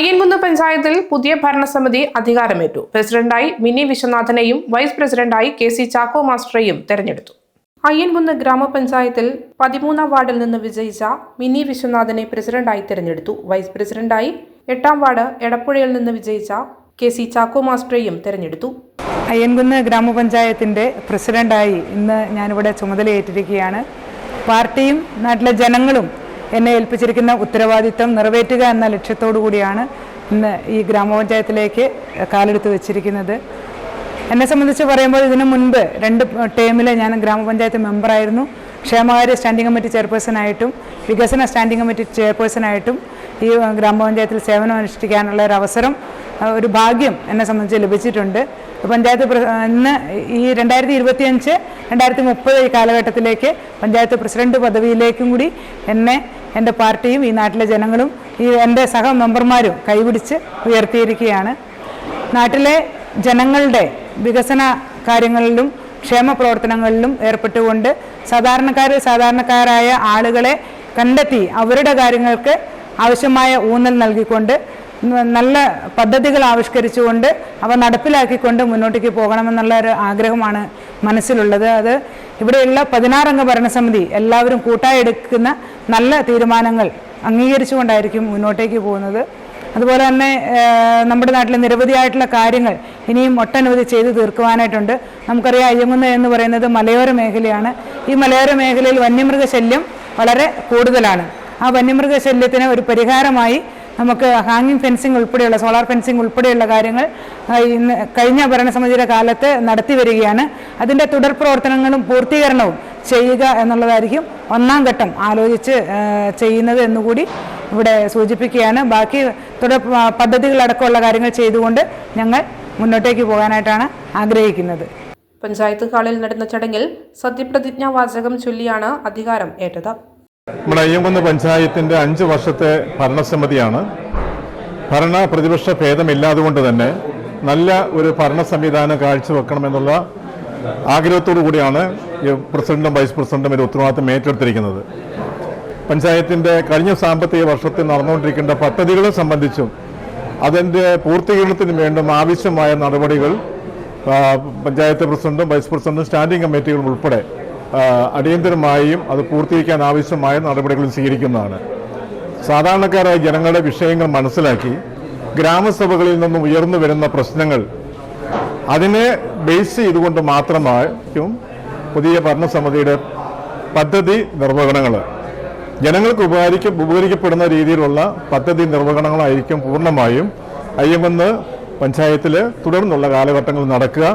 അയ്യൻകുന്ന് പഞ്ചായത്തിൽ പുതിയ ഭരണസമിതി അധികാരമേറ്റു. പ്രസിഡന്റായി മിനി വിശ്വനാഥനെയും വൈസ് പ്രസിഡന്റായി കെ സി ചാക്കോ മാസ്റ്ററെയും തെരഞ്ഞെടുത്തു. അയ്യൻകുന്ന് ഗ്രാമപഞ്ചായത്തിൽ പതിമൂന്നാം വാർഡിൽ നിന്ന് വിജയിച്ച മിനി വിശ്വനാഥനെ പ്രസിഡന്റായി തെരഞ്ഞെടുത്തു. വൈസ് പ്രസിഡന്റായി എട്ടാം വാർഡ് എടപ്പുഴയിൽ നിന്ന് വിജയിച്ച കെ സി ചാക്കോ മാസ്റ്ററെയും തെരഞ്ഞെടുത്തു. അയ്യൻകുന്ന് ഗ്രാമപഞ്ചായത്തിന്റെ പ്രസിഡന്റായി ഇന്ന് ഞാനിവിടെ ചുമതലയേറ്റിരിക്കുകയാണ്. പാർട്ടിയും നാട്ടിലെ ജനങ്ങളും എന്നെ ഏൽപ്പിച്ചിരിക്കുന്ന ഉത്തരവാദിത്തം നിറവേറ്റുക എന്ന ലക്ഷ്യത്തോടു കൂടിയാണ് ഇന്ന് ഈ ഗ്രാമപഞ്ചായത്തിലേക്ക് കാലെടുത്ത് വെച്ചിരിക്കുന്നത്. എന്നെ സംബന്ധിച്ച് പറയുമ്പോൾ ഇതിനു മുൻപ് രണ്ട് ടേമിൽ ഞാൻ ഗ്രാമപഞ്ചായത്ത് മെമ്പറായിരുന്നു. ക്ഷേമകാര്യ സ്റ്റാൻഡിംഗ് കമ്മിറ്റി ചെയർപേഴ്സണായിട്ടും വികസന സ്റ്റാൻഡിംഗ് കമ്മിറ്റി ചെയർപേഴ്സണായിട്ടും ഈ ഗ്രാമപഞ്ചായത്തിൽ സേവനം അനുഷ്ഠിക്കാനുള്ള ഒരു അവസരം ഒരു ഭാഗ്യം എന്നെ സംബന്ധിച്ച് ലഭിച്ചിട്ടുണ്ട്. പഞ്ചായത്ത് ഇന്ന് ഈ രണ്ടായിരത്തി ഇരുപത്തിയഞ്ച് രണ്ടായിരത്തി മുപ്പത് ഈ കാലഘട്ടത്തിലേക്ക് പഞ്ചായത്ത് പ്രസിഡന്റ് പദവിയിലേക്കും കൂടി എന്നെ എന്റെ പാർട്ടിയും ഈ നാട്ടിലെ ജനങ്ങളും ഈ എന്റെ സഹ മെമ്പർമാരും കൈപിടിച്ച് ഉയർത്തിയിരിക്കുകയാണ്. നാട്ടിലെ ജനങ്ങളുടെ വികസന കാര്യങ്ങളിലും ക്ഷേമ പ്രവർത്തനങ്ങളിലും ഏർപ്പെട്ടുകൊണ്ട് സാധാരണക്കാർ സാധാരണക്കാരായ ആളുകളെ കണ്ടെത്തി അവരുടെ കാര്യങ്ങൾക്ക് ആവശ്യമായ ഊന്നൽ നൽകിക്കൊണ്ട് നല്ല പദ്ധതികൾ ആവിഷ്കരിച്ചുകൊണ്ട് അവ നടപ്പിലാക്കിക്കൊണ്ട് മുന്നോട്ടേക്ക് പോകണമെന്നുള്ള ഒരു ആഗ്രഹമാണ് മനസ്സിലുള്ളത്. അത് ഇവിടെയുള്ള പതിനാറംഗ ഭരണസമിതി എല്ലാവരും കൂട്ടായെടുക്കുന്ന നല്ല തീരുമാനങ്ങൾ അംഗീകരിച്ചുകൊണ്ടായിരിക്കും മുന്നോട്ടേക്ക് പോകുന്നത്. അതുപോലെ തന്നെ നമ്മുടെ നാട്ടിലെ നിരവധിയായിട്ടുള്ള കാര്യങ്ങൾ ഇനിയും ഒട്ടനവധി ചെയ്തു തീർക്കുവാനായിട്ടുണ്ട്. നമുക്കറിയാം അയ്യങ്കുന്ന് എന്ന് പറയുന്നത് മലയോര മേഖലയാണ്. ഈ മലയോര മേഖലയിൽ വന്യമൃഗശല്യം വളരെ കൂടുതലാണ്. ആ വന്യമൃഗശല്യത്തിന് ഒരു പരിഹാരമായി നമുക്ക് ഹാങ്ങിങ് ഫെൻസിങ് ഉൾപ്പെടെയുള്ള സോളാർ ഫെൻസിങ് ഉൾപ്പെടെയുള്ള കാര്യങ്ങൾ ഇന്ന് കഴിഞ്ഞ ഭരണസമിതിയുടെ കാലത്ത് നടത്തി വരികയാണ്. അതിന്റെ തുടർ പ്രവർത്തനങ്ങളും പൂർത്തീകരണവും ചെയ്യുക എന്നുള്ളതായിരിക്കും ഒന്നാം ഘട്ടം ആലോചിച്ച് ചെയ്യുന്നത് എന്നുകൂടി ഇവിടെ സൂചിപ്പിക്കുകയാണ്. ബാക്കി തുടർ പദ്ധതികളടക്കമുള്ള കാര്യങ്ങൾ ചെയ്തുകൊണ്ട് ഞങ്ങൾ മുന്നോട്ടേക്ക് പോകാനായിട്ടാണ് ആഗ്രഹിക്കുന്നത്. പഞ്ചായത്ത് ഹാളിൽ നടന്ന ചടങ്ങിൽ സത്യപ്രതിജ്ഞാ വാചകം ചൊല്ലിയാണ് അധികാരം ഏറ്റത്. നമ്മുടെ അയ്യങ്കുന്ന് പഞ്ചായത്തിന്റെ അഞ്ച് വർഷത്തെ ഭരണസമിതിയാണ്. ഭരണ പ്രതിപക്ഷ ഭേദമില്ലാതുകൊണ്ട് തന്നെ നല്ല ഒരു ഭരണ സംവിധാനം കാഴ്ചവെക്കണമെന്നുള്ള ആഗ്രഹത്തോടു കൂടിയാണ് പ്രസിഡന്റും വൈസ് പ്രസിഡന്റും ഒരു ഉത്തരവാദിത്തം ഏറ്റെടുത്തിരിക്കുന്നത്. പഞ്ചായത്തിന്റെ കഴിഞ്ഞ സാമ്പത്തിക വർഷത്തിൽ നടന്നുകൊണ്ടിരിക്കേണ്ട പദ്ധതികളെ സംബന്ധിച്ചും അതിന്റെ പൂർത്തീകരണത്തിന് വേണ്ടും ആവശ്യമായ നടപടികൾ പഞ്ചായത്ത് പ്രസിഡന്റും വൈസ് പ്രസിഡന്റും സ്റ്റാൻഡിംഗ് കമ്മിറ്റികളും ഉൾപ്പെടെ അടിയന്തരമായും അത് പൂർത്തീകരിക്കാൻ ആവശ്യമായ നടപടികൾ സ്വീകരിക്കുന്നതാണ്. സാധാരണക്കാരായ ജനങ്ങളുടെ വിഷയങ്ങൾ മനസ്സിലാക്കി ഗ്രാമസഭകളിൽ നിന്നും ഉയർന്നു വരുന്ന പ്രശ്നങ്ങൾ അതിനെ ബേസ് ചെയ്തുകൊണ്ട് മാത്രമായിരിക്കും പുതിയ ഭരണസമിതിയുടെ പദ്ധതി നിർവഹണങ്ങൾ. ജനങ്ങൾക്ക് ഉപകരിക്ക ഉപകരിക്കപ്പെടുന്ന രീതിയിലുള്ള പദ്ധതി നിർവഹണങ്ങളായിരിക്കും പൂർണമായും. അയ്യമെന്ന് പഞ്ചായത്തിൽ തുടർന്നുള്ള കാലഘട്ടങ്ങൾ നടക്കുക.